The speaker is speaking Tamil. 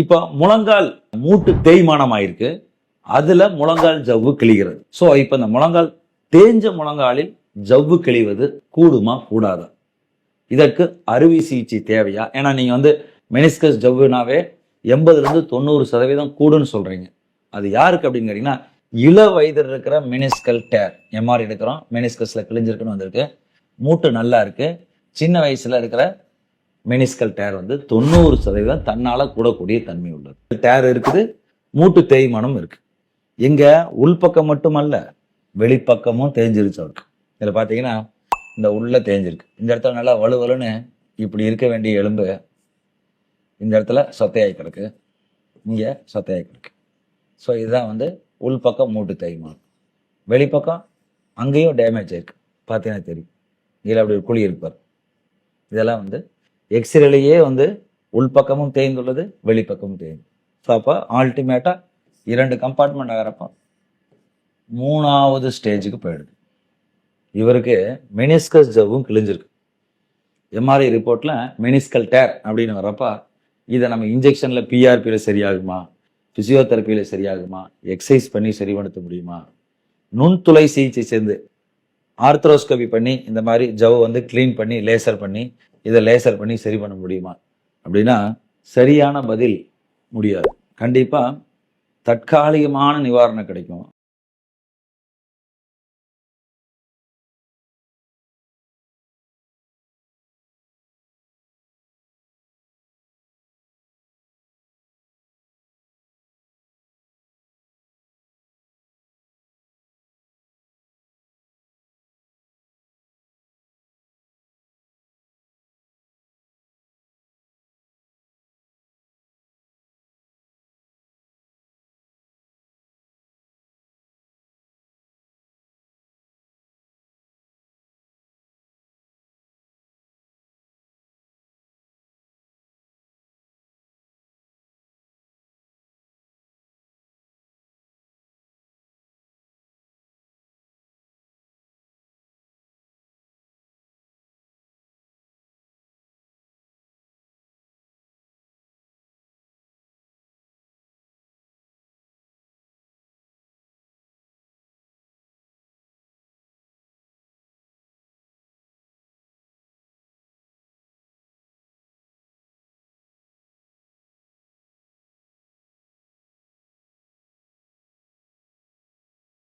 இப்போ முழங்கால் மூட்டு தேய்மானம் ஆயிருக்கு அதுல முழங்கால் ஜவ்வு கிழிகிறது. ஸோ இப்போ இந்த முழங்கால் தேஞ்ச முழங்காலில் ஜவ்வு கிழிவது கூடுமா கூடாதா? இதற்கு அறுவை சிகிச்சை தேவையா? ஏன்னா நீங்க வந்து மெனிஸ்கஸ் ஜவ்வுனாவே எண்பதுல இருந்து தொண்ணூறு சதவீதம் கூடுன்னு சொல்றீங்க. அது யாருக்கு அப்படின்னு கேட்டீங்கன்னா இள வயதில் இருக்கிற மெனிஸ்கல் டேர். எம்ஆர் எடுக்கிறோம் மெனிஸ்கஸ்ல கிழிஞ்சிருக்குன்னு வந்திருக்கு. மூட்டு நல்லா இருக்கு. சின்ன வயசுல இருக்கிற மெனிஸ்கல் டேர் வந்து தொண்ணூறு சதவீதம் தன்னால் கூடக்கூடிய தன்மை உள்ளது. டேர் இருக்குது மூட்டு தேய்மானம் இருக்குது இங்கே உள்பக்கம் மட்டுமல்ல வெளிப்பக்கமும் தேஞ்சிருச்சு அவருக்கு. இதில் பார்த்தீங்கன்னா இந்த உள்ளே தேஞ்சிருக்கு. இந்த இடத்துல நல்லா வலுவலுன்னு இப்படி இருக்க வேண்டிய எலும்பு இந்த இடத்துல சொத்தையாகி கிடக்கு. இங்கே சொத்தையாகி கிடக்கு. ஸோ இதுதான் வந்து உள்பக்கம் மூட்டு தேய்மானம். வெளிப்பக்கம் அங்கேயும் டேமேஜ் ஆயிருக்கு. பார்த்தீங்கன்னா தெரியும். இதில் அப்படி ஒரு குழி இருப்பார் இதெல்லாம் வந்து எக்ஸ்ரேலேயே வந்து உள்பக்கமும் தேய்ந்துள்ளது வெளிப்பக்கமும் தேய்ந்து. ஸோ அப்போ அல்டிமேட்டாக இரண்டு கம்பார்ட்மெண்ட் ஆகிறப்போ மூணாவது ஸ்டேஜுக்கு போயிடுது. இவருக்கு மெனிஸ்கஸ் ஜவ்வும் கிழிஞ்சிருக்கு. எம்ஆர்ஐ ரிப்போர்ட்டில் மெனிஸ்கல் டேர் அப்படின்னு வர்றப்போ இதை நம்ம இன்ஜெக்ஷனில் பிஆர்பியில் சரியாகுமா? ஃபிசியோதெரப்பியில் சரியாகுமா? எக்ஸசைஸ் பண்ணி சரிப்படுத்த முடியுமா? நுண்துளை சிகிச்சை சேர்ந்து ஆர்த்ரோஸ்கோபி பண்ணி இந்த மாதிரி ஜவ் வந்து க்ளீன் பண்ணி லேசர் பண்ணி இதை லேசர் பண்ணி சரி பண்ண முடியுமா? அப்படின்னா சரியான பதில் முடியாது. கண்டிப்பாக தற்காலிகமான நிவாரணம் கிடைக்கும்.